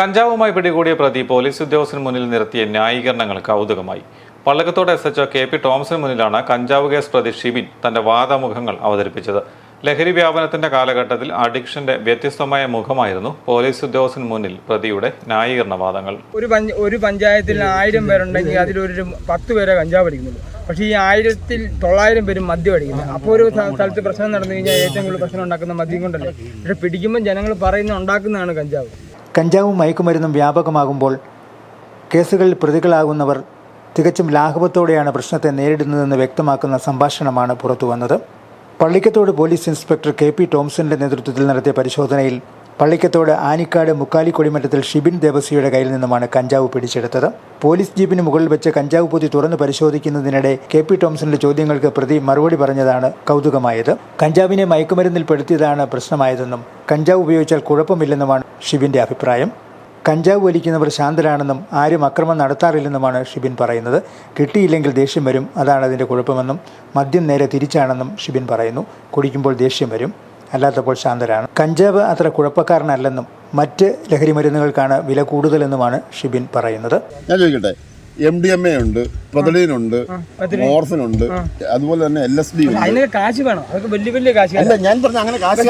കഞ്ചാവുമായി പിടികൂടിയ പ്രതി പോലീസ് ഉദ്യോഗസ്ഥന് മുന്നിൽ നിർത്തിയ ന്യായീകരണങ്ങൾ കൗതുകമായി. Pallikkathodu S H K P ടോംസിന് മുന്നിലാണ് കഞ്ചാവ് കേസ് പ്രതി ഷിബിൻ തന്റെ വാദമുഖങ്ങൾ അവതരിപ്പിച്ചത്. ലഹരി വ്യാപനത്തിന്റെ കാലഘട്ടത്തിൽ അഡിക്ഷന്റെ വ്യത്യസ്തമായ മുഖമായിരുന്നു പോലീസ് ഉദ്യോഗസ്ഥന് മുന്നിൽ പ്രതിയുടെ ന്യായീകരണ വാദങ്ങൾ. ഒരു ഒരു പഞ്ചായത്തിൽ ആയിരം പേരുണ്ടെങ്കിൽ അതിലൊരു പത്ത് പേരെ കഞ്ചാവ് അടിക്കുന്നുള്ളൂ. പക്ഷേ ഈ ആയിരത്തിൽ തൊള്ളായിരം പേരും മദ്യം അടിക്കുന്നത് അപ്പോൾ ഒരു സ്ഥ- സ്ഥലത്ത് പ്രശ്നം നടന്നു കഴിഞ്ഞാൽ ഏറ്റവും കൂടുതൽ പ്രശ്നം ഉണ്ടാക്കുന്ന മദ്യം കൊണ്ടല്ലേ? പക്ഷെ പിടിക്കുമ്പോൾ ജനങ്ങൾ പറയുന്ന ഉണ്ടാക്കുന്നതാണ് കഞ്ചാവ്. കഞ്ചാവും മയക്കുമരുന്നും വ്യാപകമാകുമ്പോൾ കേസുകളിൽ പ്രതികളാകുന്നവർ തികച്ചും ലാഘവത്തോടെയാണ് പ്രശ്നത്തെ നേരിടുന്നതെന്ന് വ്യക്തമാക്കുന്ന സംഭാഷണമാണ് പുറത്തുവന്നത്. Pallikkathodu police inspector K P ടോംസന്റെ നേതൃത്വത്തിൽ നടത്തിയ പരിശോധനയിൽ പള്ളിക്കത്തോട് ആനിക്കാട് മുക്കാലി കൊടിമറ്റത്തിൽ ഷിബിൻ ദേവസിയുടെ കയ്യിൽ നിന്നുമാണ് കഞ്ചാവ് പിടിച്ചെടുത്തത്. പോലീസ് ജീപ്പിന് മുകളിൽ വെച്ച് കഞ്ചാവ് പൊതി തുറന്നു പരിശോധിക്കുന്നതിനിടെ കെ പി ടോംസന്റെ ചോദ്യങ്ങൾക്ക് പ്രതി മറുപടി പറഞ്ഞതാണ് കൗതുകമായത്. കഞ്ചാവിനെ മയക്കുമരുന്നിൽ പെടുത്തിയതാണ് പ്രശ്നമായതെന്നും കഞ്ചാവ് ഉപയോഗിച്ചാൽ കുഴപ്പമില്ലെന്നുമാണ് ഷിബിന്റെ അഭിപ്രായം. കഞ്ചാവ് വലിക്കുന്നവർ ശാന്തരാണെന്നും ആരും അക്രമം നടത്താറില്ലെന്നുമാണ് ഷിബിൻ പറയുന്നത്. കിട്ടിയില്ലെങ്കിൽ ദേഷ്യം വരും അതാണ് അതിന്റെ കുഴപ്പമെന്നും മദ്യം നേരെ തിരിച്ചാണെന്നും ഷിബിൻ പറയുന്നു. കുടിക്കുമ്പോൾ ദേഷ്യം വരും. അല്ലാത്തപ്പോൾ ശാന്തരാണ്. കഞ്ചാവ് അത്ര കുഴപ്പക്കാരനല്ലെന്നും മറ്റ് ലഹരി മരുന്നുകൾക്കാണ് വില കൂടുതലെന്നുമാണ് ഷിബിൻ പറയുന്നത്. ഞാൻ ചോദിക്കട്ടെ എം ഡി എം എ ഉണ്ട് പ്രതലീനുണ്ട് മോർഫിനുണ്ട് അതുപോലെ തന്നെ എൽ എസ് ഡി കാശ് വേണം. അതൊക്കെ വലിയ വലിയ കാശ് അല്ല ഞാൻ പറഞ്ഞ അങ്ങനെ കാശ്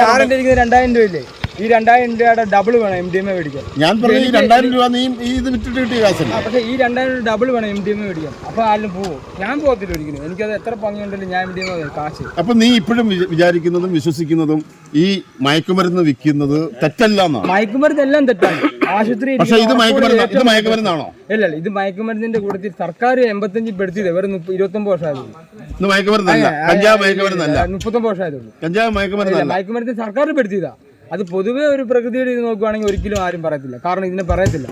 രണ്ടായിരം രൂപയില്ലേ? ഈ രണ്ടായിരം രൂപയുടെ ഡബിൾ വേണം എം ഡി എം എ മേടിക്കാൻ. ഞാൻ പറഞ്ഞു ഈ രണ്ടായിരം രൂപ നീ ഈ ഇത് വിട്ടിട്ട് കിട്ടിയ കാശല്ല? പക്ഷേ ഈ രണ്ടായിരം രൂപ ഡബിൾ വേണം എം ഡി എം എ മേടിക്കാൻ. അപ്പോൾ ആരും പോകും ഞാൻ പോകത്തില്ല ഒരിക്കലും. എനിക്കത് എത്ര ഭംഗിയുണ്ടല്ലോ ഞാൻ എം ഡി എം എ കാശ്. അപ്പൊ നീ ഇപ്പോഴും വിചാരിക്കുന്നതും വിശ്വസിക്കുന്നതും ഈ മയക്കുമരുന്ന് വിൽക്കുന്നത് തെറ്റല്ല എന്നാണ് മയക്കുമരുന്ന് എല്ലാം തെറ്റാണ്. ആശുപത്രി പക്ഷേ ഇത് മയക്കുമരുന്ന് ഇത് മയക്കുമരുന്നാണോ? ഇല്ല ഇത് മയക്കുമരുന്നിന്റെ കൂട്ടത്തിൽ സർക്കാർ എൺപത്തഞ്ചിൽ പെടുത്തിയത്. വെറും ഇരുപത്തൊമ്പത് വർഷമായിരുന്നു ഇത് മയക്കുമരുന്നല്ല. കഞ്ചാവ് മയക്കുമരുന്നല്ല. മുപ്പത്തൊമ്പത് വർഷമായതുള്ളൂ കഞ്ചാവ് മയക്കുമരുന്നല്ല. മയക്കുമരുന്ന് സർക്കാർ പെടുത്തിയതാ. അത് പൊതുവെ ഒരു പ്രകൃതിയുടെ ഇത് നോക്കുവാണെങ്കിൽ ഒരിക്കലും ആരും പറയത്തില്ല. കാരണം ഇതിനെ പറയത്തില്ല.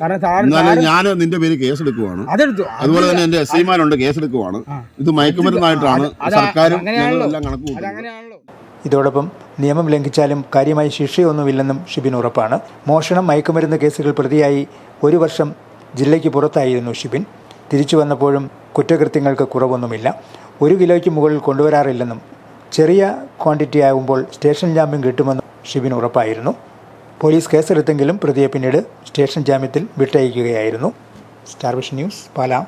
കാരണം ഞാൻ നിന്റെ പേര് കേസെടുക്കുവാണ്. അതെടുത്തു. അതുപോലെ തന്നെ എന്റെ എസ് ഐമാരുണ്ട് കേസെടുക്കുവാണ്. ഇത് മയക്കുമരുന്നായിട്ടാണ് സർക്കാരും അങ്ങനെയാണല്ലോ. ഇതോടൊപ്പം നിയമം ലംഘിച്ചാലും കാര്യമായി ശിക്ഷയൊന്നുമില്ലെന്നും ഷിബിൻ ഉറപ്പാണ്. മോഷണം മയക്കുമരുന്ന് കേസുകൾ പ്രതിയായി ഒരു വർഷം ജില്ലയ്ക്ക് പുറത്തായിരുന്നു ഷിബിൻ. തിരിച്ചു വന്നപ്പോഴും കുറ്റകൃത്യങ്ങൾക്ക് കുറവൊന്നുമില്ല. ഒരു കിലോയ്ക്ക് മുകളിൽ കൊണ്ടുവരാറില്ലെന്നും ചെറിയ ക്വാണ്ടിറ്റി ആകുമ്പോൾ സ്റ്റേഷൻ ജാമ്യം കിട്ടുമെന്നും ഷിബിൻ ഉറപ്പായിരുന്നു. പോലീസ് കേസെടുത്തെങ്കിലും പ്രതിയെ പിന്നീട് സ്റ്റേഷൻ ജാമ്യത്തിൽ വിട്ടയക്കുകയായിരുന്നു. Star Vision News Pala.